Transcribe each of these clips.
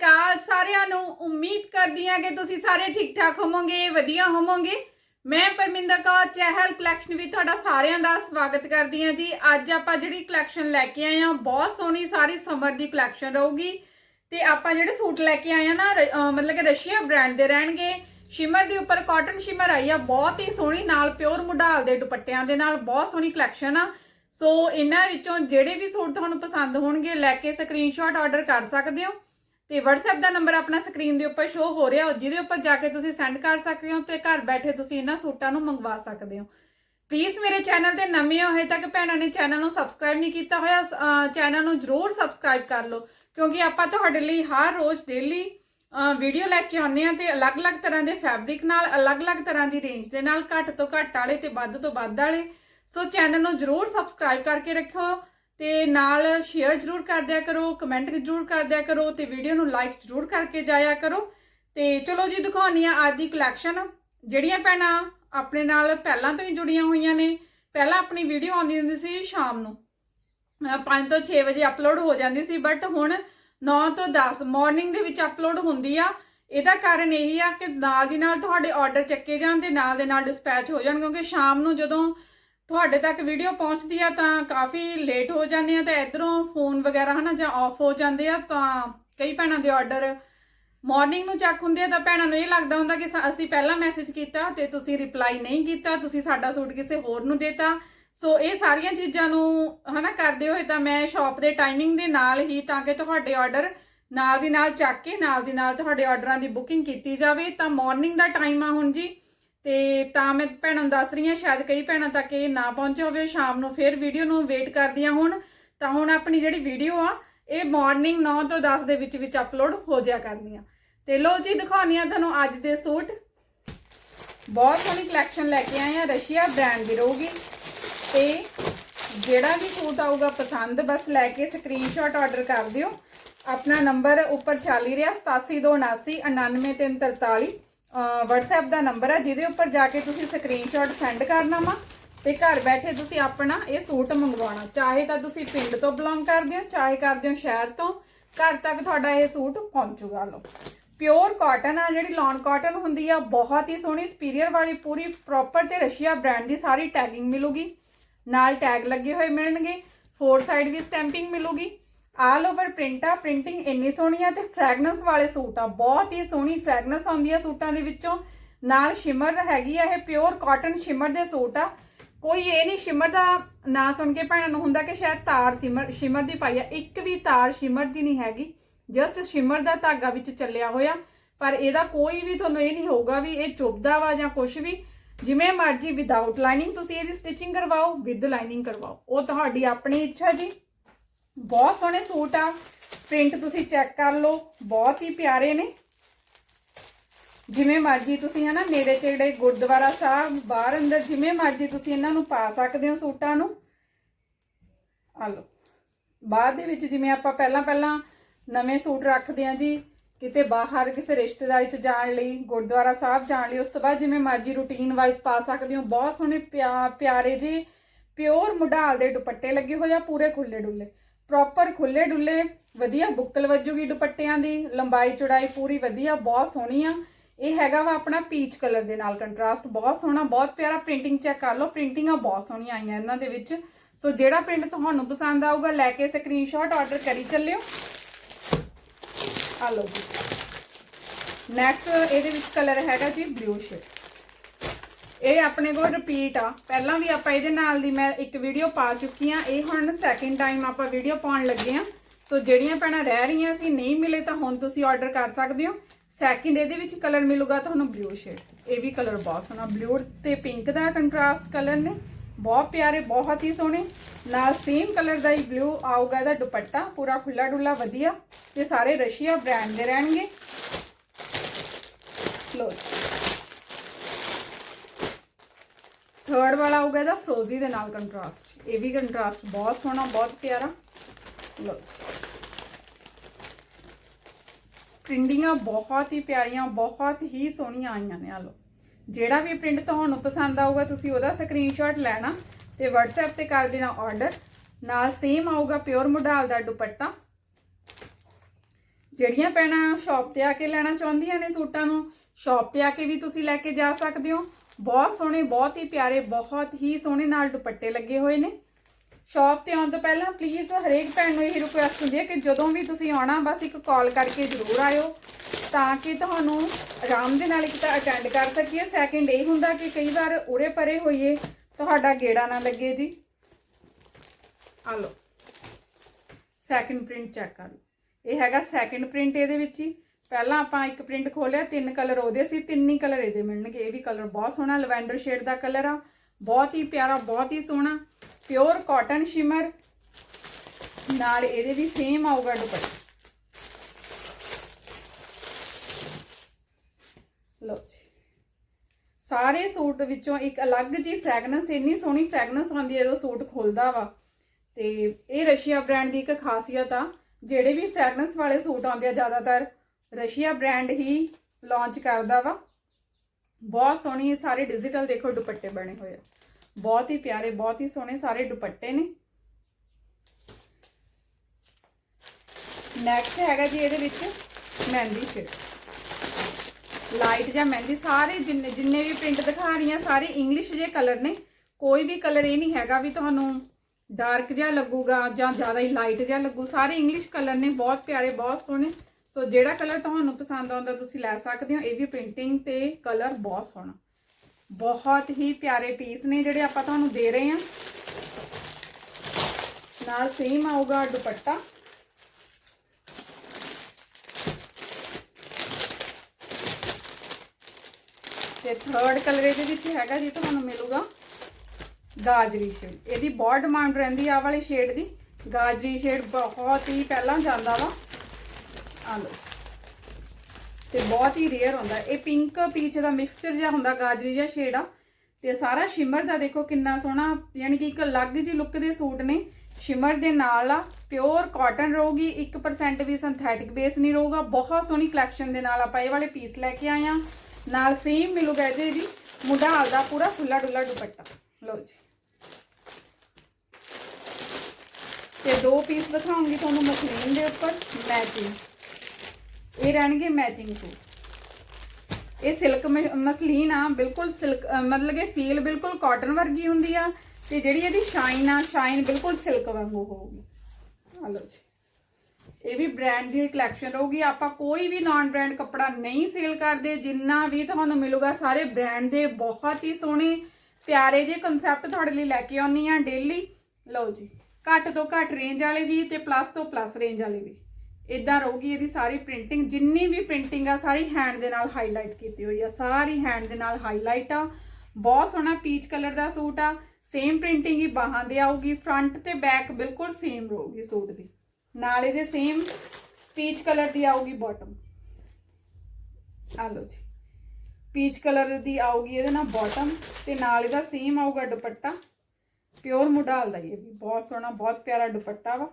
ਅਕਾਲ ਸਾਰਿਆਂ ਨੂੰ ਉਮੀਦ ਕਰਦੀ ਹਾਂ ਕਿ ਤੁਸੀਂ ਸਾਰੇ ਠੀਕ ਠਾਕ ਹੋਵੋਗੇ, ਵਧੀਆ ਹੋਵੋਗੇ। ਮੈਂ ਪਰਮਿੰਦਰ ਕੌਰ, ਚਹਿਲ ਕਲੈਕਸ਼ਨ ਵੀ ਤੁਹਾਡਾ ਸਾਰਿਆਂ ਦਾ ਸਵਾਗਤ ਕਰਦੀ ਹਾਂ ਜੀ। ਅੱਜ ਆਪਾਂ ਜਿਹੜੀ ਕਲੈਕਸ਼ਨ ਲੈ ਕੇ ਆਏ ਹਾਂ, ਬਹੁਤ ਸੋਹਣੀ ਸਾਰੀ ਸਮਰ ਦੀ ਕਲੈਕਸ਼ਨ ਰਹੂਗੀ। ਤੇ ਆਪਾਂ ਜਿਹੜੇ ਸੂਟ ਲੈ ਕੇ ਆਏ ਆ ਨਾ, ਰ- ਮਤਲਬ ਕਿ ਰਸ਼ੀਆ ਬ੍ਰਾਂਡ ਦੇ ਰਹਿਣਗੇ। ਸ਼ਿਮਰ ਦੇ ਉੱਪਰ ਕਾਟਨ ਸ਼ਿਮਰ ਆਈ ਆ, ਬਹੁਤ ਹੀ ਸੋਹਣੀ, ਨਾਲ ਪਿਓਰ ਮੁਢਾਲ ਦੇ ਦੁਪੱਟਿਆਂ ਦੇ ਨਾਲ ਬਹੁਤ ਸੋਹਣੀ ਕਲੈਕਸ਼ਨ ਆ। ਸੋ ਇਹਨਾਂ ਵਿੱਚੋਂ ਜਿਹੜੇ ਵੀ ਸੂਟ ਤੁਹਾਨੂੰ ਪਸੰਦ ਹੋਣਗੇ, ਲੈ ਕੇ ਸਕਰੀਨਸ਼ਾਟ ਆਰਡਰ ਕਰ ਸਕਦੇ ਹੋ। ਤੇ WhatsApp ਦਾ ਨੰਬਰ ਆਪਣਾ ਸਕਰੀਨ ਦੇ ਉੱਪਰ ਸ਼ੋ ਹੋ ਰਿਹਾ, ਜਿਹਦੇ ਉੱਪਰ ਜਾ ਕੇ ਤੁਸੀਂ ਸੈਂਡ ਕਰ ਸਕਦੇ ਹੋ ਤੇ ਘਰ ਬੈਠੇ ਤੁਸੀਂ ਇਹਨਾਂ ਸੂਟਾਂ ਨੂੰ ਮੰਗਵਾ ਸਕਦੇ ਹੋ। ਪਲੀਜ਼ ਮੇਰੇ ਚੈਨਲ ਤੇ ਨਵੇਂ ਹੋ, ਹਜੇ ਤੱਕ ਭੈਣਾਂ ਨੇ ਚੈਨਲ ਨੂੰ ਸਬਸਕ੍ਰਾਈਬ ਨਹੀਂ ਕੀਤਾ ਹੋਇਆ ਚੈਨਲ ਨੂੰ ਜਰੂਰ ਸਬਸਕ੍ਰਾਈਬ ਕਰ ਲਓ, ਕਿਉਂਕਿ ਆਪਾਂ ਤੁਹਾਡੇ ਲਈ ਹਰ ਰੋਜ਼ ਡੇਲੀ ਵੀਡੀਓ ਲੈ ਕੇ ਆਉਂਦੇ ਆ ਤੇ ਅਲੱਗ-ਅਲੱਗ ਤਰ੍ਹਾਂ ਦੇ ਫੈਬਰਿਕ ਨਾਲ, ਅਲੱਗ-ਅਲੱਗ ਤਰ੍ਹਾਂ ਦੀ ਰੇਂਜ ਦੇ ਨਾਲ ਘੱਟ ਤੋਂ ਘੱਟ ਵਾਲੇ ਤੇ ਵੱਧ ਤੋਂ ਵੱਧ ਵਾਲੇ। ਸੋ ਚੈਨਲ ਨੂੰ ਜਰੂਰ ਸਬਸਕ੍ਰਾਈਬ ਕਰਕੇ ਰੱਖੋ ਤੇ ਨਾਲ ਸ਼ੇਅਰ ਜਰੂਰ ਕਰ ਦਿਆ ਕਰੋ ਕਮੈਂਟ ਜਰੂਰ ਕਰ ਦਿਆ ਕਰੋ ਤੇ ਵੀਡੀਓ ਨੂੰ ਲਾਈਕ ਜਰੂਰ ਕਰਕੇ ਜਾਇਆ ਕਰੋ। ਤੇ ਚਲੋ ਜੀ ਦਿਖਾਉਣੀ ਆ ਅੱਜ ਦੀ ਕਲੈਕਸ਼ਨ ਜਿਹੜੀਆਂ ਭੈਣਾਂ ਆਪਣੇ ਨਾਲ ਪਹਿਲਾਂ ਤੋਂ ਹੀ ਜੁੜੀਆਂ ਹੋਈਆਂ ਨੇ। ਪਹਿਲਾਂ ਆਪਣੀ ਵੀਡੀਓ ਆਉਂਦੀ ਹੁੰਦੀ ਸੀ ਸ਼ਾਮ ਨੂੰ। 5 ਤੋਂ 6 ਵਜੇ ਅਪਲੋਡ ਹੋ ਜਾਂਦੀ ਸੀ ਬਟ ਹੁਣ 9 ਤੋਂ 10 ਮਾਰਨਿੰਗ ਦੇ ਵਿੱਚ ਅਪਲੋਡ ਹੁੰਦੀ ਆ। ਇਹਦਾ ਕਾਰਨ ਇਹੀ ਆ ਕਿ ਨਾਲ ਦੀ ਨਾਲ ਤੁਹਾਡੇ ਆਰਡਰ ਚੱਕੇ ਜਾਣ ਤੇ ਨਾਲ ਦੇ ਨਾਲ ਡਿਸਪੈਚ ਹੋ ਜਾਣ, ਕਿਉਂਕਿ ਸ਼ਾਮ ਨੂੰ ਜਦੋਂ ਤੁਹਾਡੇ ਤੱਕ ਵੀਡੀਓ ਪਹੁੰਚਦੀ ਆ ਤਾਂ ਕਾਫੀ ਲੇਟ ਹੋ ਜਾਂਦੇ ਆ ਤਾਂ ਇਧਰੋਂ ਫੋਨ ਵਗੈਰਾ ਹਨਾ ਜਾਂ ਆਫ ਹੋ ਜਾਂਦੇ ਆ ਤਾਂ ਕਈ ਭੈਣਾਂ ਦੇ ਆਰਡਰ ਮਾਰਨਿੰਗ ਨੂੰ ਚੱਕ ਹੁੰਦੇ ਆ ਤਾਂ ਭੈਣਾਂ ਨੂੰ ਇਹ ਲੱਗਦਾ ਹੁੰਦਾ ਕਿ ਅਸੀਂ ਪਹਿਲਾਂ ਮੈਸੇਜ ਕੀਤਾ ਤੇ ਤੁਸੀਂ ਰਿਪਲਾਈ ਨਹੀਂ ਕੀਤਾ, ਤੁਸੀਂ ਸਾਡਾ ਸੂਟ ਕਿਸੇ ਹੋਰ ਨੂੰ ਦੇਤਾ। ਸੋ ਇਹ ਸਾਰੀਆਂ ਚੀਜ਼ਾਂ ਨੂੰ ਹਨਾ ਕਰਦੇ ਹੋਏ ਤਾਂ ਮੈਂ ਸ਼ਾਪ ਦੇ ਟਾਈਮਿੰਗ ਦੇ ਨਾਲ ਹੀ ਤਾਂ ਕਿ ਤੁਹਾਡੇ ਆਰਡਰ ਨਾਲ ਦੀ ਨਾਲ ਚੱਕ ਕੇ ਨਾਲ ਦੀ ਨਾਲ ਤੁਹਾਡੇ ਆਰਡਰਾਂ ਦੀ ਬੁਕਿੰਗ ਕੀਤੀ ਜਾਵੇ। ਤਾਂ ਮਾਰਨਿੰਗ ਦਾ ਟਾਈਮ ਆ ਹੁਣ ਜੀ। ਤੇ ਤਾਂ ਮੈਂ ਭੈਣਾਂ ਨੂੰ ਦੱਸ ਰਹੀ ਹਾਂ, ਸ਼ਾਇਦ ਕਈ ਭੈਣਾਂ ਤੱਕ ਇਹ ਨਾ ਪਹੁੰਚਿਆ ਹੋਵੇ, ਸ਼ਾਮ ਨੂੰ ਫਿਰ ਵੀਡੀਓ ਨੂੰ ਵੇਟ ਕਰਦੀਆਂ ਹੁਣ। ਤਾਂ ਹੁਣ ਆਪਣੀ ਜਿਹੜੀ ਵੀਡੀਓ ਆ, ਇਹ ਮਾਰਨਿੰਗ 9 ਤੋਂ 10 ਦੇ ਵਿੱਚ ਵਿੱਚ ਅਪਲੋਡ ਹੋ ਜਾਇਆ ਕਰਨੀਆਂ ਤੇ ਲੋ ਜੀ ਦਿਖਾਉਣੀ ਆ ਤੁਹਾਨੂੰ ਅੱਜ ਦੇ ਸੂਟ। ਬਹੁਤ ਸੋਹਣੀ ਕਲੈਕਸ਼ਨ ਲੈ ਕੇ ਆਏ ਆ ਰਸ਼ੀਆ ਬ੍ਰਾਂਡ ਦੀ ਰਹੂਗੀ ਤੇ ਜਿਹੜਾ ਵੀ ਸੂਟ ਆਊਗਾ ਪਸੰਦ, ਬਸ ਲੈ ਕੇ ਸਕਰੀਨਸ਼ਾਟ ਆਰਡਰ ਕਰ ਦਿਓ। ਆਪਣਾ ਨੰਬਰ ਉੱਪਰ ਚੱਲ ਹੀ ਰਿਹਾ 8727899343 WhatsApp ਦਾ ਨੰਬਰ ਆ, ਜਿਹਦੇ ਉੱਪਰ ਜਾ ਕੇ ਤੁਸੀਂ ਸਕਰੀਨਸ਼ਾਟ ਸੈਂਡ ਕਰਨਾ ਵਾ ਤੇ ਘਰ ਬੈਠੇ ਤੁਸੀਂ ਆਪਣਾ ਇਹ ਸੂਟ ਮੰਗਵਾਉਣਾ। ਚਾਹੇ ਤਾਂ ਤੁਸੀਂ ਪਿੰਡ ਤੋਂ ਬਿਲੋਂਗ ਕਰਦੇ ਹੋ, ਚਾਹੇ ਕਰਦੇ ਹੋ ਸ਼ਹਿਰ ਤੋਂ, ਘਰ ਤੱਕ ਤੁਹਾਡਾ ਇਹ ਸੂਟ ਪਹੁੰਚੂਗਾ। ਲੋ ਪਿਓਰ ਕਾਟਨ ਆ, ਜਿਹੜੀ ਲੌਨ ਕਾਟਨ ਹੁੰਦੀ ਆ, ਬਹੁਤ ਹੀ ਸੋਹਣੀ ਸਪੀਰੀਅਰ ਵਾਲੀ, ਪੂਰੀ ਪ੍ਰੋਪਰ ਤੇ ਰਸ਼ੀਆ ਬ੍ਰਾਂਡ ਦੀ ਸਾਰੀ ਟੈਗਿੰਗ ਮਿਲੂਗੀ। ਨਾਲ ਟੈਗ ਲੱਗੇ ਹੋਏ ਮਿਲਣਗੇ ਫੋਰ ਸਾਈਡ ਵੀ ਸਟੈਂਪਿੰਗ ਮਿਲੂਗੀ। ਆਲ ਓਵਰ ਪ੍ਰਿੰਟ ਆ ਪ੍ਰਿੰਟਿੰਗ ਇੰਨੀ ਸੋਹਣੀ ਆ ਤੇ ਫ੍ਰੈਗਨੈਂਸ ਵਾਲੇ ਸੂਟ ਆ, ਬਹੁਤ ਹੀ ਸੋਹਣੀ ਫ੍ਰੈਗਨੈਂਸ ਆਉਂਦੀ ਆ ਸੂਟਾਂ ਦੇ ਵਿੱਚੋਂ। ਨਾਲ ਸ਼ਿਮਰ ਹੈਗੀ ਆ, ਇਹ ਪਿਓਰ ਕਾਟਨ ਸ਼ਿਮਰ ਦੇ ਸੂਟ ਆ। ਕੋਈ ਇਹ ਨਹੀਂ ਸ਼ਿਮਰ ਦਾ ਨਾਂ ਸੁਣ ਕੇ ਭੈਣਾਂ ਨੂੰ ਹੁੰਦਾ ਕਿ ਸ਼ਾਇਦ ਤਾਰ ਸ਼ਿਮਰ ਸ਼ਿਮਰ ਦੀ ਪਾਈ ਆ, ਇੱਕ ਵੀ ਤਾਰ ਸ਼ਿਮਰ ਦੀ ਨਹੀਂ ਹੈਗੀ। ਜਸਟ ਸ਼ਿਮਰ ਦਾ ਧਾਗਾ ਵਿੱਚ ਚੱਲਿਆ ਹੋਇਆ, ਪਰ ਇਹਦਾ ਕੋਈ ਵੀ ਤੁਹਾਨੂੰ ਇਹ ਨਹੀਂ ਹੋਊਗਾ ਵੀ ਇਹ ਚੁੱਭਦਾ ਵਾ ਜਾਂ ਕੁਝ ਵੀ। ਜਿਵੇਂ ਮਰਜ਼ੀ ਵਿਦਆਊਟ ਲਾਈਨਿੰਗ ਤੁਸੀਂ ਇਹਦੀ ਸਟਿਚਿੰਗ ਕਰਵਾਓ ਵਿਦ ਲਾਈਨਿੰਗ ਕਰਵਾਓ। ਉਹ ਤੁਹਾਡੀ ਆਪਣੀ ਇੱਛਾ ਜੀ। ਬਹੁਤ ਸੋਹਣੇ ਸੂਟ ਆ। ਪ੍ਰਿੰਟ ਤੁਸੀਂ ਚੈੱਕ ਕਰ ਲਓ, ਬਹੁਤ ਹੀ ਪਿਆਰੇ ਨੇ। ਜਿਵੇਂ ਮਰਜ਼ੀ ਤੁਸੀਂ ਹਨਾ, ਨੇੜੇ ਤੇੜੇ ਗੁਰਦੁਆਰਾ ਸਾਹਿਬ, ਬਾਹਰ ਅੰਦਰ ਜਿਵੇਂ ਮਰਜ਼ੀ ਤੁਸੀਂ ਇਹਨਾਂ ਨੂੰ ਪਾ ਸਕਦੇ ਹੋ ਸੂਟਾਂ ਨੂੰ। ਆ ਲਓ। ਬਾਅਦ ਦੇ ਵਿੱਚ ਜਿਵੇਂ ਆਪਾਂ ਪਹਿਲਾਂ ਪਹਿਲਾਂ ਨਵੇਂ ਸੂਟ ਰੱਖਦੇ ਆ ਜੀ, ਕਿਤੇ ਬਾਹਰ ਕਿਸੇ ਰਿਸ਼ਤੇਦਾਰੀ 'ਚ ਜਾਣ ਲਈ, ਗੁਰਦੁਆਰਾ ਸਾਹਿਬ ਜਾਣ ਲਈ, ਉਸ ਤੋਂ ਬਾਅਦ ਜਿਵੇਂ ਮਰਜ਼ੀ ਰੂਟੀਨ ਵਾਈਜ਼ ਪਾ ਸਕਦੇ ਹੋ। ਬਹੁਤ ਸੋਹਣੇ ਪਿਆ- ਪਿਆਰੇ ਜੀ ਪਿਓਰ ਮੁਢਾਲ ਦੇ ਦੁਪੱਟੇ ਲੱਗੇ ਹੋਏ ਆ, ਪੂਰੇ ਖੁੱਲੇ ਡੁੱਲੇ ਪ੍ਰੋਪਰ ਖੁੱਲੇ ਡੁੱਲੇ ਵਧੀਆ ਬੁੱਕਲ ਵੱਜੂਗੀ ਦੁਪੱਟਿਆਂ ਦੀ, ਲੰਬਾਈ ਚੌੜਾਈ ਪੂਰੀ ਵਧੀਆ, ਬਹੁਤ ਸੋਹਣੀ ਆ। ਇਹ ਹੈਗਾ ਵਾ ਆਪਣਾ ਪੀਚ ਕਲਰ ਦੇ ਨਾਲ ਕੰਟਰਾਸਟ ਬਹੁਤ ਸੋਹਣਾ, ਬਹੁਤ ਪਿਆਰਾ ਪ੍ਰਿੰਟਿੰਗ ਚੈੱਕ ਕਰ ਲਓ ਪ੍ਰਿੰਟਿੰਗਾਂ ਬਹੁਤ ਸੋਹਣੀਆਂ ਆਈਆਂ ਇਹਨਾਂ ਦੇ ਵਿੱਚ। ਸੋ ਜਿਹੜਾ ਪ੍ਰਿੰਟ ਤੁਹਾਨੂੰ ਪਸੰਦ ਆਊਗਾ, ਲੈ ਕੇ ਸਕਰੀਨਸ਼ਾਟ ਆਰਡਰ ਕਰੀ ਚੱਲਿਓ। ਆ ਲਓ ਜੀ। ਨੈਕਸਟ ਇਹਦੇ ਵਿੱਚ ਕਲਰ ਹੈਗਾ ਜੀ ਬਲੂ ਸ਼ੇਡ ਇਹ ਆਪਣੇ ਕੋਲ ਰਿਪੀਟ ਆ। ਪਹਿਲਾਂ ਵੀ ਆਪਾਂ ਇਹਦੇ ਨਾਲ ਦੀ ਮੈਂ ਇੱਕ ਵੀਡੀਓ ਪਾ ਚੁੱਕੀ ਆ। ਇਹ ਹੁਣ ਸੈਕਿੰਡ ਟਾਈਮ ਆਪਾਂ ਵੀਡੀਓ ਪਾਉਣ ਲੱਗੇ ਆ। ਸੋ ਜਿਹੜੀਆਂ ਭੈਣਾਂ ਰਹਿ ਰਹੀਆਂ ਸੀ, ਨਹੀਂ ਮਿਲੇ ਤਾਂ ਹੁਣ ਤੁਸੀਂ ਆਰਡਰ ਕਰ ਸਕਦੇ ਹੋ। ਸੈਕਿੰਡ ਇਹਦੇ ਵਿੱਚ ਕਲਰ ਮਿਲੂਗਾ ਤੁਹਾਨੂੰ ਬਲੂ ਸ਼ੇਡ ਇਹ ਵੀ ਕਲਰ ਬਹੁਤ ਸੋਹਣਾ ਬਲੂ ਤੇ ਪਿੰਕ ਦਾ ਕੰਟਰਾਸਟ ਕਲਰ ਨੇ। ਬਹੁਤ ਪਿਆਰੇ, ਬਹੁਤ ਹੀ ਸੋਹਣੇ। ਨਾਲ ਸੇਮ ਕਲਰ ਦਾ ਹੀ ਬਲੂ ਆਊਗਾ ਇਹਦਾ ਦੁਪੱਟਾ। ਪੂਰਾ ਖੁੱਲਾ ਡੁੱਲਾ ਵਧੀਆ। ਤੇ ਸਾਰੇ ਰਸ਼ੀਆ ਬ੍ਰਾਂਡ ਦੇ ਰਹਿਣਗੇ। ਲੋ ਥਰਡ ਵਾਲਾ ਆਊਗਾ ਇਹਦਾ ਫਰੋਜ਼ੀ ਦੇ ਨਾਲ ਕੰਟਰਾਸਟ ਇਹ ਵੀ ਕੰਟਰਾਸਟ ਬਹੁਤ ਸੋਹਣਾ, ਬਹੁਤ ਪਿਆਰਾ। ਲੋ ਪ੍ਰਿੰਟਿੰਗਾਂ ਬਹੁਤ ਹੀ ਪਿਆਰੀਆਂ, ਬਹੁਤ ਹੀ ਸੋਹਣੀਆਂ ਆਈਆਂ ਨੇ, ਆ ਲੋ ਜਿਹੜਾ ਵੀ ਪ੍ਰਿੰਟ ਤੁਹਾਨੂੰ ਪਸੰਦ ਆਊਗਾ, ਤੁਸੀਂ ਉਹਦਾ ਸਕਰੀਨਸ਼ਾਟ ਲੈਣਾ ਤੇ WhatsApp ਤੇ ਕਰ ਦੇਣਾ ਆਰਡਰ ਨਾਲ ਸੇਮ ਆਊਗਾ ਪਿਓਰ ਮੁਢਾਲ ਦਾ ਦੁਪੱਟਾ। ਜਿਹੜੀਆਂ ਭੈਣਾਂ ਸ਼ਾਪ ਤੇ ਆ ਕੇ ਲੈਣਾ ਚਾਹੁੰਦੀਆਂ ਨੇ ਸੂਟਾਂ ਨੂੰ ਸ਼ਾਪ ਤੇ ਆ ਕੇ ਵੀ ਤੁਸੀਂ ਲੈ ਕੇ ਜਾ ਸਕਦੇ ਹੋ। ਬਹੁਤ ਸੋਹਣੇ, ਬਹੁਤ ਹੀ ਪਿਆਰੇ, ਬਹੁਤ ਹੀ ਸੋਹਣੇ ਨਾਲ ਦੁਪੱਟੇ ਲੱਗੇ ਹੋਏ ਨੇ। ਸ਼ਾਪ ਤੇ ਆਉਣ ਤੋਂ ਪਹਿਲਾਂ ਪਲੀਜ਼ ਹਰੇਕ ਭੈਣ ਨੂੰ ਇਹ ਰਿਕੁਐਸਟ ਹੁੰਦੀ ਹੈ ਕਿ ਜਦੋਂ ਵੀ ਤੁਸੀਂ ਆਉਣਾ, ਬਸ ਇੱਕ ਕਾਲ ਕਰਕੇ ਜ਼ਰੂਰ ਆਇਓ, ਤਾਂ ਕਿ ਤੁਹਾਨੂੰ ਆਰਾਮ ਦੇ ਨਾਲ ਇੱਕ ਤਾਂ ਅਟੈਂਡ ਕਰ ਸਕੀਏ। ਸੈਕਿੰਡ ਇਹ ਹੁੰਦਾ ਕਿ ਕਈ ਵਾਰ ਉਰੇ ਪਰੇ ਹੋਈਏ, ਤੁਹਾਡਾ ਗੇੜਾ ਨਾ ਲੱਗੇ ਜੀ। ਆ ਲਓ। ਸੈਕਿੰਡ ਪ੍ਰਿੰਟ ਚੈੱਕ ਕਰ ਲਓ। ਇਹ ਹੈਗਾ ਸੈਕਿੰਡ ਪ੍ਰਿੰਟ ਇਹਦੇ ਵਿੱਚ ਹੀ। ਪਹਿਲਾਂ ਆਪਾਂ ਇੱਕ ਪ੍ਰਿੰਟ ਖੋਲਿਆ, ਤਿੰਨ ਕਲਰ ਉਹਦੇ ਸੀ, ਤਿੰਨ ਹੀ ਕਲਰ ਇਹਦੇ ਮਿਲਣਗੇ। ਇਹ ਵੀ ਕਲਰ ਬਹੁਤ ਸੋਹਣਾ, ਲਵੈਂਡਰ ਸ਼ੇਡ ਦਾ ਕਲਰ ਆ, ਬਹੁਤ ਹੀ ਪਿਆਰਾ, ਬਹੁਤ ਹੀ ਸੋਹਣਾ ਪਿਓਰ ਕਾਟਨ ਸ਼ਿਮਰ ਨਾਲ ਇਹਦੇ ਵੀ ਸੇਮ ਆਊਗਾ ਦੁਪੱਟਾ। ਲਓ ਜੀ। ਸਾਰੇ ਸੂਟ ਵਿੱਚੋਂ ਇੱਕ ਅਲੱਗ ਜੀ ਫ੍ਰੈਗਨੈਂਸ ਇੰਨੀ ਸੋਹਣੀ ਫ੍ਰੈਗਨੈਂਸ ਆਉਂਦੀ ਹੈ, ਜਦੋਂ ਸੂਟ ਖੁੱਲਦਾ ਵਾ। ਤੇ ਇਹ ਰਸ਼ੀਆ ਬ੍ਰਾਂਡ ਦੀ ਇੱਕ ਖਾਸੀਅਤ ਆ, ਜਿਹੜੇ ਵੀ ਫ੍ਰੈਗਨੈਂਸ ਵਾਲੇ ਸੂਟ ਆਉਂਦੇ ਆ ਜ਼ਿਆਦਾਤਰ ਰਸ਼ੀਆ ਬ੍ਰਾਂਡ ਹੀ ਲਾਂਚ ਕਰਦਾ ਵਾ। ਬਹੁਤ ਸੋਹਣੀ ਸਾਰੇ ਡਿਜੀਟਲ ਦੇਖੋ ਦੁਪੱਟੇ ਬਣੇ ਹੋਏ ਆ। ਬਹੁਤ ਹੀ ਪਿਆਰੇ, ਬਹੁਤ ਹੀ ਸੋਹਣੇ ਸਾਰੇ ਦੁਪੱਟੇ ਨੇ। ਨੈਕਸਟ ਹੈਗਾ ਜੀ ਇਹਦੇ ਵਿੱਚ ਮਹਿੰਦੀ ਸ਼ੇਡ ਲਾਈਟ ਜਾਂ ਮਹਿੰਦੀ ਸਾਰੇ ਜਿੰਨੇ ਜਿੰਨੇ ਵੀ ਪ੍ਰਿੰਟ ਦਿਖਾ ਰਹੀ ਆ ਸਾਰੇ ਇੰਗਲਿਸ਼ ਜੇ ਕਲਰ ਨੇ। ਕੋਈ ਵੀ ਕਲਰ ਇਹ ਨਹੀਂ ਹੈਗਾ ਵੀ ਤੁਹਾਨੂੰ ਡਾਰਕ ਜਿਹਾ ਲੱਗੂਗਾ ਜਾਂ ਜ਼ਿਆਦਾ ਹੀ ਲਾਈਟ ਜਿਹਾ ਲੱਗੂ। ਸਾਰੇ ਇੰਗਲਿਸ਼ ਕਲਰ ਨੇ, ਬਹੁਤ ਪਿਆਰੇ, ਬਹੁਤ ਸੋਹਣੇ। ਸੋ ਜਿਹੜਾ ਕਲਰ ਤੁਹਾਨੂੰ ਪਸੰਦ ਆਉਂਦਾ, ਤੁਸੀਂ ਲੈ ਸਕਦੇ ਹੋ। ਇਹ ਵੀ ਪ੍ਰਿੰਟਿੰਗ ਤੇ ਕਲਰ ਬਹੁਤ ਸੋਹਣਾ। ਬਹੁਤ ਹੀ ਪਿਆਰੇ ਪੀਸ ਨੇ ਜਿਹੜੇ ਆਪਾਂ ਤੁਹਾਨੂੰ ਦੇ ਰਹੇ ਹਾਂ। ਨਾਲ ਸੇਮ ਆਊਗਾ ਦੁਪੱਟਾ। ਤੇ ਥਰਡ ਕਲਰ ਇਹਦੇ ਵਿੱਚ ਹੈਗਾ ਜੀ, ਤੁਹਾਨੂੰ ਮਿਲੂਗਾ ਗਾਜਰੀ ਸ਼ੇਡ ਇਹਦੀ ਬਹੁਤ ਡਿਮਾਂਡ ਰਹਿੰਦੀ ਆ ਆਹ ਵਾਲੀ ਸ਼ੇਡ ਦੀ। ਗਾਜਰੀ ਸ਼ੇਡ ਬਹੁਤ ਹੀ ਪਹਿਲਾਂ ਜਾਂਦਾ ਵਾ। ਆ ਲਓ ਤੇ ਬਹੁਤ ਹੀ ਰੇਅਰ ਹੁੰਦਾ। ਇਹ ਪਿੰਕ ਪੀਚ ਦਾ ਮਿਕਸਚਰ ਜਿਹਾ ਹੁੰਦਾ, ਗਾਜਰੀ ਜਿਹਾ ਸ਼ੇਡ ਤੇ ਸਾਰਾ ਸ਼ਿਮਰ ਦਾ ਦੇਖੋ ਕਿੰਨਾ ਸੋਹਣਾ, ਯਾਨੀ ਕਿ ਇੱਕ ਅਲੱਗ ਜੀ ਲੁੱਕ ਦੇ ਸੂਟ ਨੇ। ਸ਼ਿਮਰ ਦੇ ਨਾਲ ਆ ਪਿਓਰ ਕਾਟਨ ਰਹੂਗੀ 1% ਵੀ ਸਿੰਥੈਟਿਕ ਬੇਸ ਨਹੀਂ ਰਹੂਗਾ। ਬਹੁਤ ਸੋਹਣੀ ਕਲੈਕਸ਼ਨ ਦੇ ਨਾਲ ਆਪਾਂ ਇਹ ਵਾਲੇ ਪੀਸ ਲੈ ਕੇ ਆਏ ਆ। ਨਾਲ ਸੇਮ ਮਿਲੂਗਾ ਇਹਦੇ ਵੀ ਮੁੰਡਾ ਦਾ ਪੂਰਾ ਖੁੱਲਾ ਡੁੱਲਾ ਦੁਪੱਟਾ। ਲਓ ਜੀ। ਤੇ ਦੋ ਪੀਸ ਦਿਖਾਉਂਗੀ ਤੁਹਾਨੂੰ ਮਸ਼ੀਨ ਦੇ ਉੱਪਰ ਮੈਚਿੰਗ ਇਹ ਰਹਿਣਗੇ ਮੈਚਿੰਗ ਸੂਟ ਇਹ ਸਿਲਕ ਮਸਲੀਨ ਆ, ਬਿਲਕੁਲ ਸਿਲਕ ਮਤਲਬ ਕਿ ਫੀਲ ਬਿਲਕੁਲ ਕਾਟਨ ਵਰਗੀ ਹੁੰਦੀ ਆ ਤੇ ਜਿਹੜੀ ਇਹਦੀ ਸ਼ਾਈਨ ਆ ਸ਼ਾਈਨ ਬਿਲਕੁਲ ਸਿਲਕ ਵਾਂਗੂ ਹੋਊਗੀ। ਆ ਲਓ ਜੀ। ਇਹ ਵੀ ਬ੍ਰਾਂਡ ਦੀ ਕਲੈਕਸ਼ਨ ਰਹੂਗੀ। ਆਪਾਂ ਕੋਈ ਵੀ ਨਾਨ ਬ੍ਰਾਂਡ ਕੱਪੜਾ ਨਹੀਂ ਸੇਲ ਕਰਦੇ, ਜਿੰਨਾ ਵੀ ਤੁਹਾਨੂੰ ਮਿਲੂਗਾ, ਸਾਰੇ ਬ੍ਰਾਂਡ ਦੇ ਬਹੁਤ ਹੀ ਸੋਹਣੇ, ਪਿਆਰੇ ਜਿਹੇ ਕਨਸੈਪਟ ਤੁਹਾਡੇ ਲਈ ਲੈ ਕੇ ਆਉਣੀ ਆ ਡੇਲੀ ਲਓ ਜੀ। ਘੱਟ ਤੋਂ ਘੱਟ ਰੇਂਜ ਵਾਲੇ ਵੀ ਤੇ ਪਲੱਸ ਤੋਂ ਪਲੱਸ ਰੇਂਜ ਵਾਲੇ ਵੀ। ਇਦਾਂ ਰਹੂਗੀ, ਇਹਦੀ ਸਾਰੀ ਪ੍ਰਿੰਟਿੰਗ ਜਿੰਨੀ ਵੀ ਪ੍ਰਿੰਟਿੰਗ ਆ, ਸਾਰੀ ਹੈਂਡ ਦੇ ਨਾਲ ਹਾਈਲਾਈਟ ਕੀਤੀ ਹੋਈ ਆ, ਸਾਰੀ ਹੈਂਡ ਦੇ ਨਾਲ ਹਾਈਲਾਈਟ ਆ। ਬਹੁਤ ਸੋਹਣਾ ਪੀਚ ਕਲਰ ਦਾ ਸੂਟ ਆ ਸੇਮ ਪ੍ਰਿੰਟਿੰਗ ਹੀ ਬਾਹਾਂ ਦੇ ਆਊਗੀ ਫਰੰਟ ਤੇ ਬੈਕ ਬਿਲਕੁਲ ਸੇਮ ਰਹੂਗੀ ਸੂਟ ਦੀ। ਨਾਲ ਇਹਦੇ ਸੇਮ ਪੀਚ ਕਲਰ ਦੀ ਆਊਗੀ ਬਾਟਮ ਆ ਲਓ ਜੀ। ਪੀਚ ਕਲਰ ਦੀ ਆਊਗੀ ਇਹਦੇ ਨਾਲ ਬਾਟਮ ਤੇ ਨਾਲ ਇਹਦਾ ਸੇਮ ਆਊਗਾ ਦੁਪੱਟਾ। ਪਿਓਰ ਮੁਡਾਲ ਦਾ ਇਹ ਵੀ, ਬਹੁਤ ਸੋਹਣਾ, ਬਹੁਤ ਪਿਆਰਾ ਦੁਪੱਟਾ ਵਾ।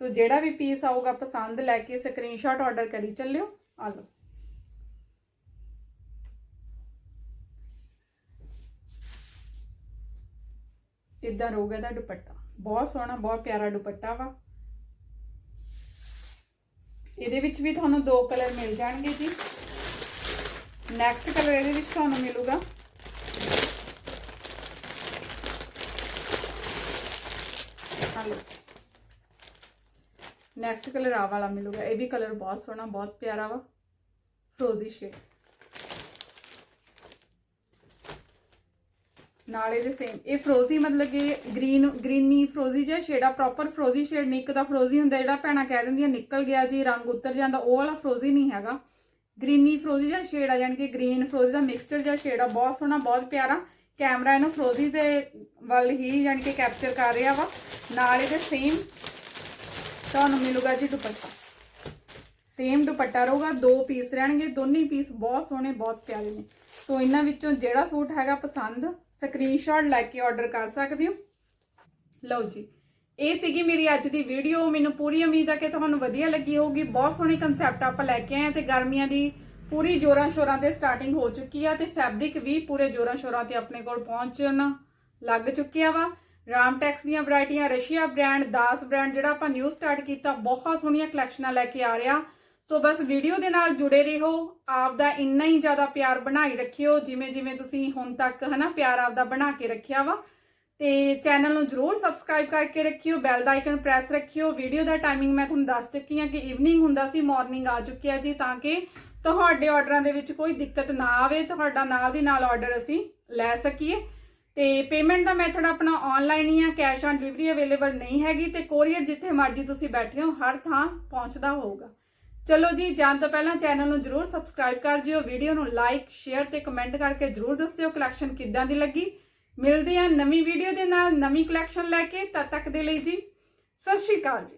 ਸੋ ਜਿਹੜਾ ਵੀ ਪੀਸ ਆਊਗਾ, ਪਸੰਦ ਲੈ ਕੇ ਸਕਰੀਨਸ਼ਾਟ ਆਰਡਰ ਕਰੀ ਚੱਲਿਓ। ਆ ਲਓ। ਇਦਾਂ ਰਹੂਗਾ ਦਾ ਦੁਪੱਟਾ? ਬਹੁਤ ਸੋਹਣਾ, ਬਹੁਤ ਪਿਆਰਾ ਦੁਪੱਟਾ ਵਾ। ਇਹਦੇ ਵਿੱਚ ਵੀ ਤੁਹਾਨੂੰ ਦੋ ਕਲਰ ਮਿਲ ਜਾਣਗੇ ਜੀ। ਨੈਕਸਟ ਕਲਰ ਇਹਦੇ ਵਿੱਚ ਤੁਹਾਨੂੰ ਮਿਲੂਗਾ। ਹਲੋ ਨੈਕਸਟ ਕਲਰ ਆ ਵਾਲਾ ਮਿਲੂਗਾ, ਇਹ ਵੀ ਕਲਰ ਬਹੁਤ ਸੋਹਣਾ, ਬਹੁਤ ਪਿਆਰਾ ਵਾ। ਫਰੋਜ਼ੀ ਸ਼ੇਡ ਨਾਲੇ ਦੇ ਸੇਮ ਇਹ ਫਰੋਜ਼ੀ ਮਤਲਬ ਕਿ ਗ੍ਰੀਨ ਗ੍ਰੀਨੀ ਫਰੋਜ਼ੀ ਜਿਹਾ ਸ਼ੇਡ ਆ ਪ੍ਰੋਪਰ ਫਰੋਜ਼ੀ ਸ਼ੇਡ ਨਹੀਂ, ਇੱਕ ਤਾਂ ਫਰੋਜ਼ੀ ਹੁੰਦਾ, ਜਿਹੜਾ ਭੈਣਾ ਕਹਿ ਦਿੰਦੀਆਂ, ਨਿਕਲ ਗਿਆ ਜੀ ਰੰਗ ਉਤਰ ਜਾਂਦਾ, ਉਹ ਵਾਲਾ ਫਰੋਜ਼ੀ ਨਹੀਂ ਹੈਗਾ। ਗ੍ਰੀਨੀ ਫਰੋਜ਼ੀ ਜਿਹਾ ਸ਼ੇਡ ਆ ਜਾਣੀ ਕਿ ਗ੍ਰੀਨ ਫਰੋਜ਼ੀ ਦਾ ਮਿਕਸਚਰ ਜਿਹਾ ਸ਼ੇਡ ਆ, ਬਹੁਤ ਸੋਹਣਾ, ਬਹੁਤ ਪਿਆਰਾ। ਕੈਮਰਾ ਇਹਨੂੰ ਫਰੋਜ਼ੀ ਦੇ ਵੱਲ ਹੀ ਜਾਣੀ ਕਿ ਕੈਪਚਰ ਕਰ ਰਿਹਾ ਵਾ। ਨਾਲੇ ਇਹਦੇ ਸੇਮ ਤੁਹਾਨੂੰ ਮਿਲੂਗਾ ਜੀ ਦੁਪੱਟਾ। ਸੇਮ ਦੁਪੱਟਾ ਰਹੂਗਾ, ਦੋ ਪੀਸ ਰਹਿਣਗੇ, ਦੋਨੇ ਪੀਸ ਬਹੁਤ ਸੋਹਣੇ, ਬਹੁਤ ਪਿਆਰੇ ਨੇ। ਸੋ ਇਹਨਾਂ ਵਿੱਚੋਂ ਜਿਹੜਾ ਸੂਟ ਹੈਗਾ ਪਸੰਦ ਸਕਰੀਨਸ਼ਾਟ ਲੈ ਕੇ ਆਰਡਰ ਕਰ ਸਕਦੇ ਹੋ। ਲਓ ਜੀ, ਇਹ ਸੀਗੀ ਮੇਰੀ ਅੱਜ ਦੀ ਵੀਡੀਓ ਮੈਨੂੰ ਪੂਰੀ ਉਮੀਦ ਹੈ ਕਿ ਤੁਹਾਨੂੰ ਵਧੀਆ ਲੱਗੀ ਹੋਊਗੀ। ਬਹੁਤ ਸੋਹਣੇ ਕਨਸੈਪਟ ਆਪਾਂ ਲੈ ਕੇ ਆਏ ਤੇ ਗਰਮੀਆਂ ਦੀ ਪੂਰੀ ਜੋਰਾਂ ਸ਼ੋਰਾਂ ਤੇ ਸਟਾਰਟਿੰਗ ਹੋ ਚੁੱਕੀ ਆ ਤੇ ਫੈਬਰਿਕ ਵੀ ਪੂਰੇ ਜੋਰਾਂ ਸ਼ੋਰਾਂ ਤੇ ਆਪਣੇ ਕੋਲ ਪਹੁੰਚਣ ਲੱਗ ਚੁੱਕਿਆ ਵਾ। ਰਾਮਟੈਕਸ ਦੀਆਂ ਵੈਰਾਈਟੀਆਂ, ਰਸ਼ੀਆ ਬ੍ਰਾਂਡ ਦਾਸ ਬ੍ਰਾਂਡ ਜਿਹੜਾ ਆਪਾਂ ਨਿਊ ਸਟਾਰਟ ਕੀਤਾ, ਬਹੁਤ ਸੋਹਣੀਆਂ ਕਲੈਕਸ਼ਨਾਂ ਲੈ ਕੇ ਆ ਰਿਹਾ। ਸੋ ਬਸ ਵੀਡੀਓ ਦੇ ਨਾਲ ਜੁੜੇ ਰਹੋ ਆਪ ਦਾ ਇੰਨਾ ਹੀ ਜ਼ਿਆਦਾ ਪਿਆਰ ਬਣਾਈ ਰੱਖਿਓ, ਜਿਵੇਂ ਜਿਵੇਂ ਤੁਸੀਂ ਹੁਣ ਤੱਕ ਹਨਾ ਪਿਆਰ ਆਪ ਦਾ ਬਣਾ ਕੇ ਰੱਖਿਆ ਵਾ। ਤੇ ਚੈਨਲ ਨੂੰ ਜਰੂਰ ਸਬਸਕ੍ਰਾਈਬ ਕਰਕੇ ਰੱਖਿਓ ਬੈਲ ਦਾ ਆਈਕਨ ਪ੍ਰੈਸ ਰੱਖਿਓ। ਵੀਡੀਓ ਦਾ ਟਾਈਮਿੰਗ ਮੈਂ ਤੁਹਾਨੂੰ ਦੱਸ ਚੁੱਕੀ ਹਾਂ ਕਿ ਈਵਨਿੰਗ ਹੁੰਦਾ ਸੀ ਮਾਰਨਿੰਗ ਆ ਚੁੱਕਿਆ ਜੀ, ਤਾਂ ਕਿ ਤੁਹਾਡੇ ਆਰਡਰਾਂ ਦੇ ਵਿੱਚ ਕੋਈ ਦਿੱਕਤ ਨਾ ਆਵੇ, ਤੁਹਾਡਾ ਨਾਲ ਦੀ ਨਾਲ ਆਰਡਰ ਅਸੀਂ ਲੈ ਸਕੀਏ। ਤੇ ਪੇਮੈਂਟ ਦਾ ਮੈਥਡ ਆਪਣਾ ਆਨਲਾਈਨ ਹੀ ਆ ਕੈਸ਼ ਔਨ ਡਿਲੀਵਰੀ ਅਵੇਲੇਬਲ ਨਹੀਂ ਹੈਗੀ ਤੇ ਕੋਰੀਅਰ ਜਿੱਥੇ ਮਰਜ਼ੀ ਤੁਸੀਂ ਬੈਠੇ ਹੋ, ਹਰ ਥਾਂ ਪਹੁੰਚਦਾ ਹੋਊਗਾ। ਚਲੋ ਜੀ, ਜਾਣ ਤੋਂ ਪਹਿਲਾਂ ਚੈਨਲ ਨੂੰ ਜਰੂਰ ਸਬਸਕ੍ਰਾਈਬ ਕਰ ਜਿਓ ਵੀਡੀਓ ਨੂੰ ਲਾਈਕ ਸ਼ੇਅਰ ਤੇ ਕਮੈਂਟ ਕਰਕੇ ਜਰੂਰ ਦੱਸਿਓ ਕਲੈਕਸ਼ਨ ਕਿੱਦਾਂ ਦੀ ਲੱਗੀ। ਮਿਲਦੇ ਆ ਨਵੀਂ ਵੀਡੀਓ ਦੇ ਨਾਲ ਨਵੀਂ ਕਲੈਕਸ਼ਨ ਲੈ ਕੇ, ਤਦ ਤੱਕ ਦੇ ਲਈ ਜੀ, ਸਤਿ ਸ਼੍ਰੀ ਅਕਾਲ ਜੀ।